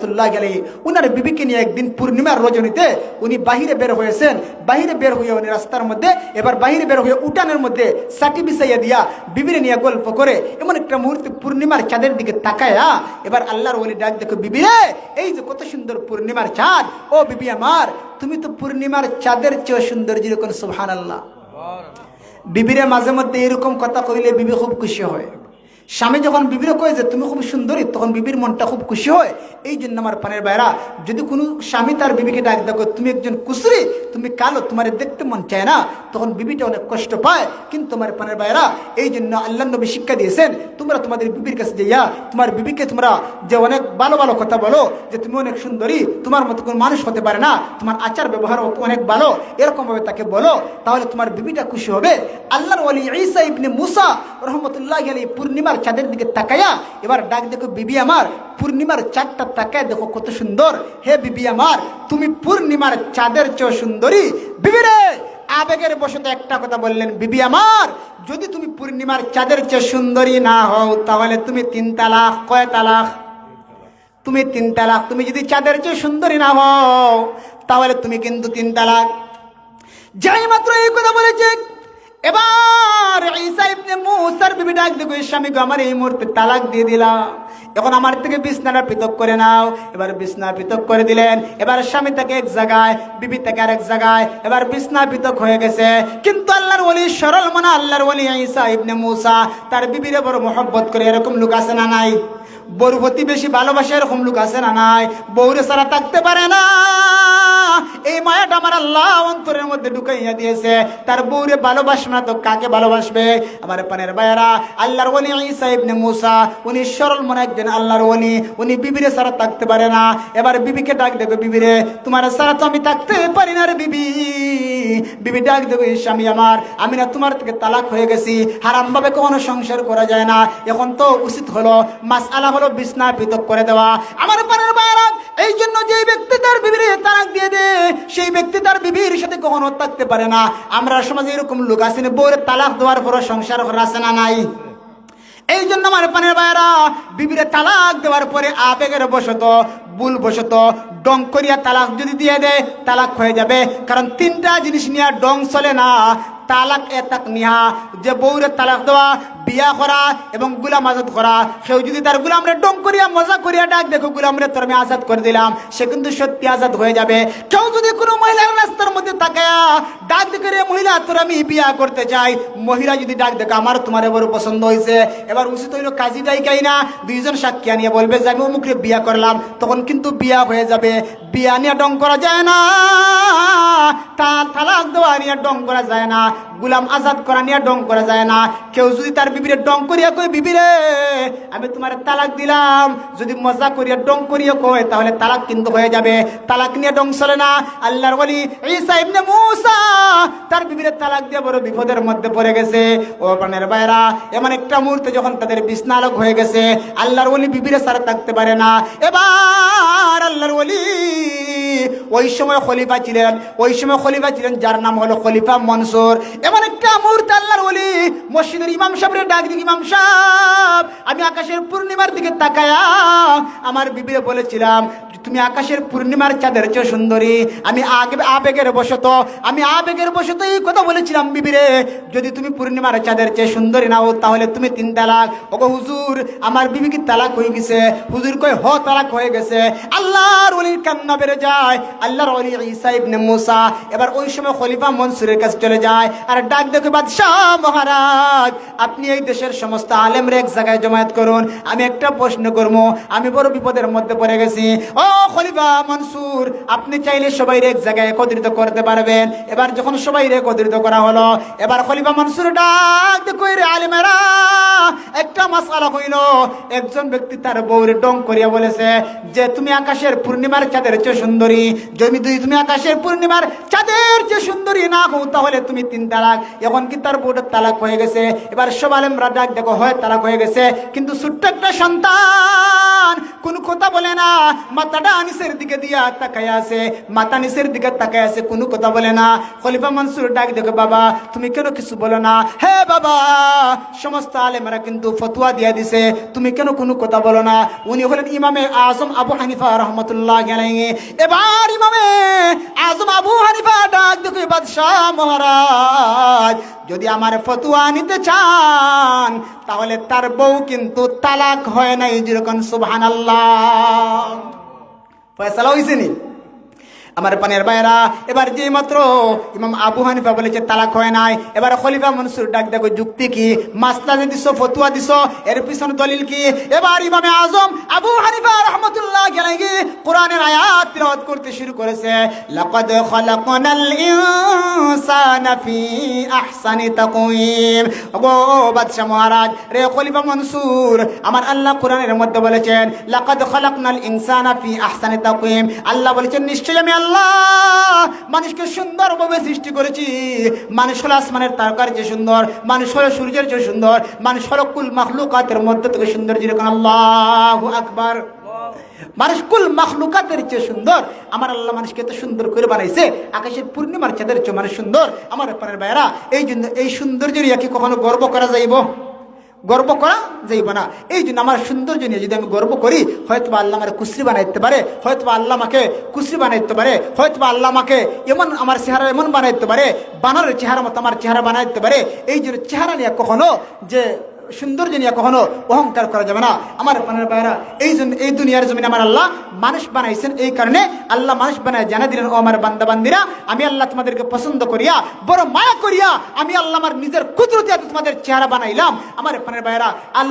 রহমতুল্লাহ গেলে উনার বিবিকে নিয়ে একদিন পূর্ণিমার রজনীতে উনি বাহিরে বের হয়েছেন। বাহিরে বের হয়ে উনি রাস্তার মধ্যে এবার বাহিরে বের হয়ে উঠানের মধ্যে সাটি বিছাইয়া দিয়া বিবিরে নিয়ে গল্প করে এমন একটা মুহূর্তে পূর্ণিমার চাঁদের দিকে তাকায়া এবার আল্লাহর ওলি ডাক দেখো বিবিরে এই যে কত সুন্দর পূর্ণিমার চাঁদ। ও বিবি আমার তুমি তো পূর্ণিমার চাঁদের চেয়ে সুন্দর যেরকম সুবহান আল্লাহ বিবিরে মাঝে মধ্যে এরকম কথা কইলে বিবি খুব খুশি হয়। স্বামী যখন বিবিরে কয়ে যে, তুমি খুব সুন্দরী তখন বিবির মনটা খুব খুশি হয়। এই জন্য আমার পানের বাইরা যদি কোনো স্বামী তার বিবিকে ডাক দেখো, তুমি একজন কুসরি তুমি কালো, তোমার দেখতে মন চায় না তখন বিবিটা অনেক কষ্ট পায়। কিন্তু তোমার পানের বাইরা এই জন্য আল্লাহ নবী শিক্ষা দিয়েছেন, তোমরা তোমাদের বিবির কাছে যাইয়া, তোমার বিবিকে তোমরা যে অনেক ভালো ভালো কথা বলো, যে তুমি অনেক সুন্দরী, তোমার মতো কোনো মানুষ হতে পারে না, তোমার আচার ব্যবহার অনেক ভালো, এরকমভাবে তাকে বলো, তাহলে তোমার বিবিটা খুশি হবে। আল্লাহর ওলি ঈসা ইবনে মুসা রহমতুল্লাহ আলী পূর্ণিমার চাঁদের দিকে তাকায়া এবার ডাক দেখো, বিবি আমার, পূর্ণিমার চাঁদটা তাকায় দেখো কত সুন্দর। হে বিবি আমার, তুমি পূর্ণিমার চাঁদের চেয়ে সুন্দরী। বিবি রে! আবেগের বসত একটা কথা বললেন, বিবি আমার, যদি তুমি পূর্ণিমার চাঁদের চেয়ে সুন্দরী না হও, তাহলে তুমি তিন তালাক, কয় তালাক? তুমি তিন তালাক, তুমি যদি চাঁদের চেয়ে সুন্দরী না হও, তাহলে তুমি কিন্তু তিন তালাক। যাই মাত্র এই কথা বলেছে এবার ঈসা ইবনে মুসার বিবি ডাক দেখো স্বামীকে আমার এই মুহূর্তে তালাক দিয়ে দিলাম। এখন আমার থেকে বিছনাটা পৃথক করে নাও। এবার বিছনা পৃথক করে দিলেন। এবার স্বামী তাকে এক জায়গায়, বিবি থেকে আরেক জায়গায়। এবার বিছনা পৃথক হয়ে গেছে। কিন্তু আল্লাহর ওলি সরল মনে, আল্লাহর ওলি ঈসা ইবনে মুসা, তার বিবিরে বড় মহব্বত করে এরকম লোক আছে না নাই? বউর প্রতি বেশি ভালোবাসা এরকম লোক আছে না নাই? বউরে সারা থাকতে পারে না। এই মায়াটা আমার আল্লাহ অন্তরের মধ্যে ঢুকাইয়া দিয়েছে। তার বউরে ভালোবাসবে না তো কাকে ভালোবাসবে? আমার পানের বায়ারা আল্লাহর ওলি ঈসা ইবনে মুসা, উনি সরল মনে একজন আল্লাহর ওলি। উনি বিবিরে সারা থাকতে পারে না। এবার বিবিকে ডাক দেবে, বিবিরে, তোমার সারা তো আমি থাকতে পারি না রে বিবি। বিবি ডাক দেবে স্বামী আমার, আমি না তোমার থেকে তালাক হয়ে গেছি। হারাম ভাবে কখনো সংসার করা যায় না। এখন তো উচিত হলো মাস আলা হলো বিছনা পৃথক করে দেওয়া। আমার পানের বায়ারা এই জন্য যে ব্যক্তি তার বিবিরে তালাক দিয়ে দে সেই ব্যক্তি তার বিবির সাথে কখনো থাকতে পারে না। আমরা সমাজে এরকম লোক আছেন বউরে তালাক দেওয়ার পর সংসার করা আছে না নাই। এই জন্য আমার পানের বাইরা বিবিরে তালাক দেওয়ার পরে আবেগের বশত, ভুল বশত, ডং করিয়া তালাক যদি দিয়ে দেয়, তালাক হয়ে যাবে। কারণ তিনটা জিনিস নিয়ে ডং চলে না। তালাক এ তাক নিহা। যে বউরে তালাক দেওয়া বিয়া করা এবং গুলাম আজাদ করা। সেও যদি তার গুলামরে ডং করিয়া, মজা করিয়া ডাক, দেখো গুলামরে তোর আমি আজাদ করে দিলাম, সে কিন্তু সত্যি আজাদ হয়ে যাবে। কেউ যদি কোনো মহিলার রাস্তার মধ্যে তাকায়া ডাক দেখে রে, মহিলা, তোর আমি বিয়া করতে চাই। মহিলা যদি ডাক দেখো আমার তোমার এবার পছন্দ হয়েছে এবার উচিত হইল কাজী ডাইকাই না। দুইজন সাক্ষী আনিয়ে বলবে, যে আমি অমুকরে বিয়া করলাম, তখন কিন্তু বিয়া হয়ে যাবে। বিয়া নিয়ে ডং করা যায় না। তালাক দেওয়া নিয়ে ডং করা যায় না। গুলাম আজাদ করা নিয়ে ডং করা যায় না। কেউ যদি তার বিবিরে ডং করিয়া কই বিবিরে, আমি তোমার তালাক দিলাম। যদি মজা করিয়া ডং করিয়া কয়, তাহলে তালাক কিন্তু হয়ে যাবে। তালাক নিয়ে ডং চলে না। আল্লাহর বলি ঈসা ইবনে মুসা, তার বিবিরে তালাক দিয়ে বড় বিপদের মধ্যে পড়ে গেছে। ও প্রাণের বাইরা এমন একটা মুহূর্তে যখন তাদের বিছনালক হয়ে গেছে, আল্লাহর বলি বিবিরে সারা থাকতে পারে না। এবার আল্লাহর বলি ওই সময় খলিফা ছিলেন, ওই সময় খলিফা ছিলেন, যার নাম হলো খলিফা মনসুর। এমন একটা মুহূর্তে আল্লাহর বলি মসজিদের ইমাম সাহেবের ডাক দিন ইমাম সাহেব, আমি আকাশের পূর্ণিমার দিকে তাকায়া আমার বিবিরে বলেছিলাম তুমি আকাশের পূর্ণিমার চাঁদের চেয়ে সুন্দরী। আমি আগে আবেগের বশত আমি আবেগের বশত এই কথা বলেছিলাম বিবিরে। যদি তুমি পূর্ণিমার চাঁদের চেয়ে সুন্দরী না হো তাহলে তুমি তিন তালাক। ওগো হুজুর, আমার বিবি কি তালাক হয়ে গেছে। হুজুর কই হ, তালাক হয়ে গেছে। আল্লাহর ওলির কান্না বেড়ে যায়। আল্লাহর ওলি ঈসা ইবনে মুসা। এবার ওই সময় খলিফা মনসুরের কাছে চলে যায়। আর ডাক দেখে, বাদশাহ মহারাজ, আপনি এই দেশের সমস্ত আলেমরে এক জায়গায় জমায়েত করুন। আমি একটা প্রশ্ন করব। আমি বড় বিপদের মধ্যে পড়ে গেছি। ও খলিফা মনসুর, আপনি চাইলে সবাই এক জায়গায় একত্রিত করতে পারবেন। এবার যখন সবাই একত্রিত করা হলো, এবার খলিফা মনসুর ডাক দেখো রে আলেমেরা, একটা মাসালা হইল, একজন ব্যক্তি তার বউরে ডং করিয়া বলেছে যে, তুমি আকাশের পূর্ণিমার চাঁদের চেয়ে সুন্দরী। জমি দুই তুমি আকাশের পূর্ণিমার চাঁদের চেয়ে সুন্দরী না হও, তাহলে তুমি তিন তালাক। এখন কি তার বউটার তালাক হয়ে গেছে? এবার সব আলেমরা ডাক, দেখো, হয় তালাক হয়ে গেছে। কিন্তু ছোট্ট একটা সন্তান কোন কথা বলে না। মাথাটা আনিসের দিকে দিয়া তাকায় আছে, মাথা নিচের দিকে তাকায় আছে, কোনো কথা বলে না। খলিফা মনসুর ডাক দেখো, বাবা, তুমি কেন কিছু বলো না? হে বাবা, সমস্ত আলেমরা কিন্তু ফতুয়া দিয়া দিছে, তুমি কেন কোনো কথা বলো না? উনি হলেন ইমামে আজম আবু হানিফা রহমতুল্লাহ এবার ইমামে আজম আবু হানিফা ডাক দেখো বাদশাহ মহারাজ, যদি আমার ফতুয়া নিতে চান, তাহলে তার বউ কিন্তু তালাক হয় নাই, যেরকম সুবহান আল্লাহ ফয়সালা হয়েছে নি? আমার পানের বাইরা, এবার যে মাত্র ইমাম আবু হানিফা বলেছে তালাক হয় নাই, এবার খলিফা মনসুর ডাক দেখো, যুক্তি কি? মাসলা যে দিছ, ফতুয়া দিছ, এর পিছনে দলিল কি? এবার ইমামে আজম আবু হানিফা রহমতুল্লাহ গেলে কোরআনের আয়াত তিলাওয়াত করতে শুরু করেছে, লাকাদ খালাকনাল ইনসানা ফি আহসানি তাকওয়িম। ওগো বাদশা মহারাজ, রে খলিফা মনসুর, আমার আল্লাহ কোরআনের মধ্যে বলেছেন, লাকাদ খালাকনাল ইনসানা ফি আহসানি তাকওয়িম। আল্লাহ বলেছেন, নিশ্চয়ই আমি আল্লাহ মানুষকে সুন্দরভাবে সৃষ্টি করেছি। মানুষ হলো আসমানের তারকার যে সুন্দর, মানুষ হলো সূর্যের যে সুন্দর, মানুষ হলো কুল মাখলুকাতের মধ্যে থেকে সুন্দর, যেরকম আল্লাহ আকবার। মানুষ কুল মাখলুকাতের চেয়ে সুন্দর, আমার আল্লাহ মানুষকে এত সুন্দর করে বানাইছে, আকাশের পূর্ণিমার চাঁদের চেয়ে মানুষ সুন্দর। আমার পানের বাইরা এই জন্য এই সৌন্দর্য নিয়ে কি কখনো গর্ব করা যাইব? গর্ব করা যাইব না। এই জন্য আমার সৌন্দর্য নিয়ে যদি আমি গর্ব করি হয়তো বা আল্লাহ আমার কুশ্রি বানাইতে পারে হয়তো বা আল্লাহ আমাকে কুশ্রি বানাইতে পারে হয়তো বা আল্লাহ আমাকে এমন আমার চেহারা এমন বানাইতে পারে বানার চেহারা মতো আমার চেহারা বানাইতে পারে। এই জন্য চেহারা নিয়ে কখনো যে সৌন্দর্য নিয়ে কখনো অহংকার করা যাবে না। আমার পানের বাইরা এই জন্য, এই দুনিয়ার জমিন আমার আল্লাহ মানুষ বানাইছেন। এই কারণে আল্লাহ মানুষ বানায় জানা দিলেন, ও আমার বান্দাবান্দিরা, আমি আল্লাহ তোমাদেরকে পছন্দ করিয়া, বড় মায়া করিয়া, আমি আল্লাহ আমার নিজের কুদরতি তোমাদের চেহারা বানাইলাম। আমার পানের বাইরা আল্লাহ